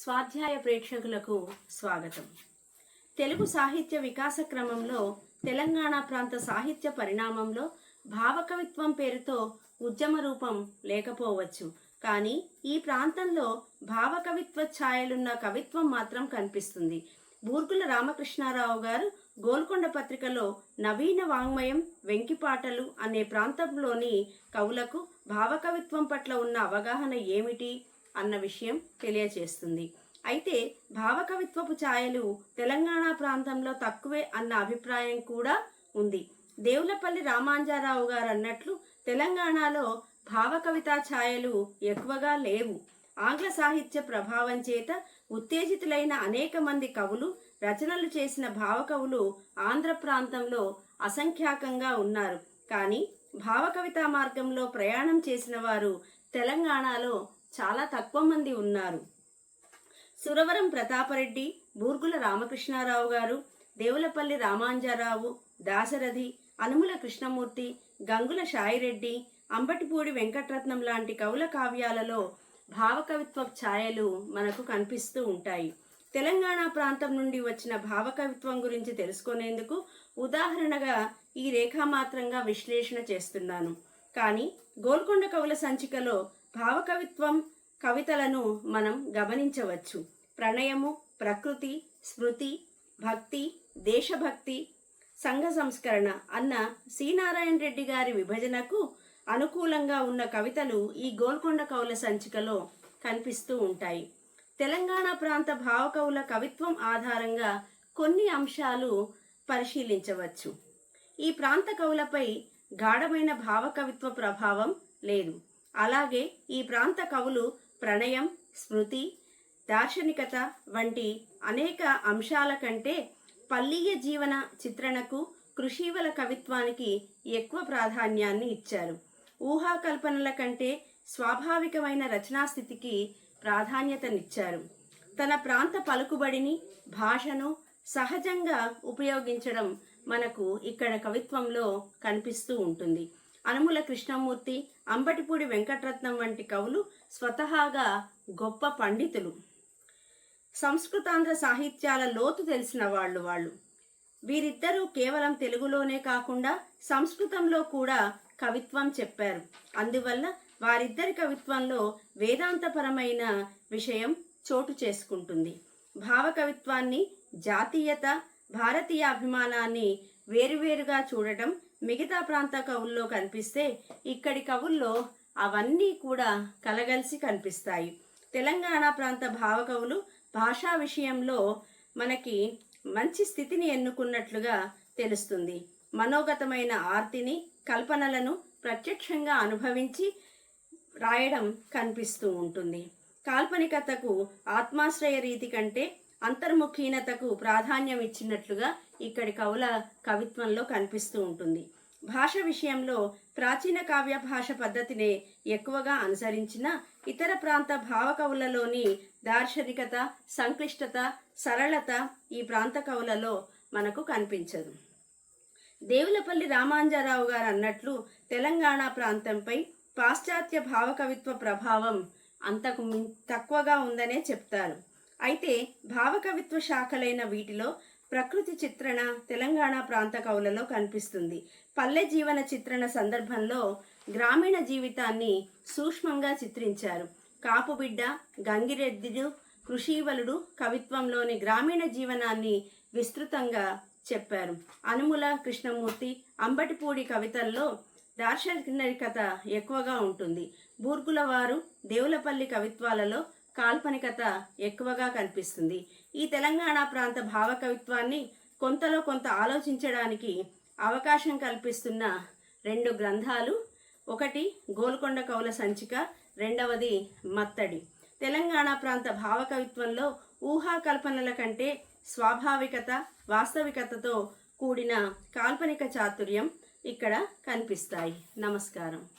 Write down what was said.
స్వాధ్యాయ ప్రేక్షకులకు స్వాగతం. తెలుగు సాహిత్య వికాస క్రమంలో తెలంగాణ ప్రాంత సాహిత్య పరిణామంలో భావకవిత్వం పేరుతో ఉద్యమ రూపం లేకపోవచ్చు. కానీ ఈ ప్రాంతంలో భావకవిత్వ ఛాయలున్న కవిత్వం మాత్రం కనిపిస్తుంది. బూర్గుల రామకృష్ణారావు గారు గోల్కొండ పత్రికలో నవీన వాంగ్మయం వెంకిపాటలు అనే ప్రాంతంలోని కవులకు భావకవిత్వం పట్ల ఉన్న అవగాహన ఏమిటి? అన్న విషయం తెలియచేస్తుంది. అయితే భావకవిత్వపు ఛాయలు తెలంగాణ ప్రాంతంలో తక్కువే అన్న అభిప్రాయం కూడా ఉంది. దేవులపల్లి రామాంజారావు గారు అన్నట్లు తెలంగాణలో భావకవితా ఛాయలు ఎక్కువగా లేవు. ఆంగ్ల సాహిత్య ప్రభావం చేత ఉత్తేజితులైన అనేక మంది కవులు రచనలు చేసిన భావకవులు ఆంధ్ర ప్రాంతంలో అసంఖ్యాకంగా ఉన్నారు. కానీ భావకవితా మార్గంలో ప్రయాణం చేసిన వారు తెలంగాణలో చాలా తక్కువ మంది ఉన్నారు. సురవరం ప్రతాపరెడ్డి బూర్గుల రామకృష్ణారావు గారు దేవులపల్లి రామాంజారావు దాశరథి అనుముల కృష్ణమూర్తి గంగుల షాయిరెడ్డి అంబటిపూడి వెంకటరత్నం లాంటి కవుల కావ్యాలలో భావకవిత్వ ఛాయలు మనకు కనిపిస్తూ ఉంటాయి. తెలంగాణ ప్రాంతం నుండి వచ్చిన భావకవిత్వం గురించి తెలుసుకునేందుకు ఉదాహరణగా ఈ రేఖామాత్రంగా విశ్లేషణ చేస్తున్నాను. కానీ గోల్కొండ కవుల సంచికలో భావకవిత్వం కవితలను మనం గమనించవచ్చు. ప్రణయము ప్రకృతి స్మృతి భక్తి దేశభక్తి సంఘ సంస్కరణ అన్న శ్రీనారాయణ నారాయణ రెడ్డి గారి విభజనకు అనుకూలంగా ఉన్న కవితలు ఈ గోల్కొండ కవుల సంచికలో కనిపిస్తూ ఉంటాయి. తెలంగాణ ప్రాంత భావకవుల కవిత్వం ఆధారంగా కొన్ని అంశాలు పరిశీలించవచ్చు. ఈ ప్రాంత కవులపై గాఢమైన భావకవిత్వ ప్రభావం లేదు. అలాగే ఈ ప్రాంత కవులు ప్రణయం స్మృతి దార్శనికత వంటి అనేక అంశాల కంటే పల్లీయ జీవన చిత్రణకు కృషివల కవిత్వానికి ఎక్కువ ప్రాధాన్యాన్ని ఇచ్చారు. ఊహాకల్పనల కంటే స్వాభావికమైన రచనాస్థితికి ప్రాధాన్యతనిచ్చారు. తన ప్రాంత పలుకుబడిని భాషను సహజంగా ఉపయోగించడం మనకు ఇక్కడ కవిత్వంలో కనిపిస్తూ ఉంటుంది. అనుముల కృష్ణమూర్తి అంబటిపూడి వెంకటరత్నం వంటి కవులు స్వతహాగా గొప్ప పండితులు. సంస్కృతాంధ్ర సాహిత్యాల లోతు తెలిసిన వాళ్ళు వాళ్ళు. వీరిద్దరూ కేవలం తెలుగులోనే కాకుండా సంస్కృతంలో కూడా కవిత్వం చెప్పారు. అందువల్ల వారిద్దరి కవిత్వంలో వేదాంతపరమైన విషయం చోటు చేసుకుంటుంది. భావకవిత్వాన్ని జాతీయత భారతీయ అభిమానాన్ని వేరువేరుగా చూడటం మిగతా ప్రాంత కవుల్లో కనిపిస్తే ఇక్కడి కవుల్లో అవన్నీ కూడా కలగలిసి కనిపిస్తాయి. తెలంగాణ ప్రాంత భావకవులు భాషా విషయంలో మనకి మంచి స్థితిని ఎన్నుకున్నట్లుగా తెలుస్తుంది. మనోగతమైన ఆర్తిని కల్పనలను ప్రత్యక్షంగా అనుభవించి రాయడం కనిపిస్తూ ఉంటుంది. కాల్పనికతకు ఆత్మాశ్రయ రీతి కంటే అంతర్ముఖీనతకు ప్రాధాన్యం ఇచ్చినట్లుగా ఇక్కడి కవుల కవిత్వంలో కనిపిస్తూ ఉంటుంది. భాష విషయంలో ప్రాచీన కావ్య భాష పద్ధతినే ఎక్కువగా అనుసరించిన ఇతర ప్రాంత భావకవులలోని దార్శనికత సంక్లిష్టత సరళత ఈ ప్రాంత కవులలో మనకు కనిపించదు. దేవులపల్లి రామాంజారావు గారు అన్నట్లు తెలంగాణ ప్రాంతంపై పాశ్చాత్య భావకవిత్వ ప్రభావం అంతకు తక్కువగా ఉందనే చెప్తారు. అయితే భావకవిత్వ శాఖలైన వీటిలో ప్రకృతి చిత్రణ తెలంగాణ ప్రాంత కవులలో కనిపిస్తుంది. పల్లె జీవన చిత్రణ సందర్భంలో గ్రామీణ జీవితాన్ని సూక్ష్మంగా చిత్రించారు. కాపుబిడ్డ గంగిరెద్దుడు కృషీవలుడు కవిత్వంలోని గ్రామీణ జీవనాన్ని విస్తృతంగా చెప్పారు. అనుముల కృష్ణమూర్తి అంబటిపూడి కవితల్లో దార్శనికత ఎక్కువగా ఉంటుంది. బూర్గుల వారు దేవులపల్లి కవిత్వాలలో కాల్పనికత ఎక్కువగా కనిపిస్తుంది. ఈ తెలంగాణ ప్రాంత భావకవిత్వాన్ని కొంతలో కొంత ఆలోచించడానికి అవకాశం కల్పిస్తున్న రెండు గ్రంథాలు ఒకటి గోల్కొండ కవుల సంచిక రెండవది మత్తడి. తెలంగాణ ప్రాంత భావకవిత్వంలో ఊహా కల్పనల కంటే స్వాభావికత వాస్తవికతతో కూడిన కాల్పనిక చాతుర్యం ఇక్కడ కనిపిస్తాయి. నమస్కారం.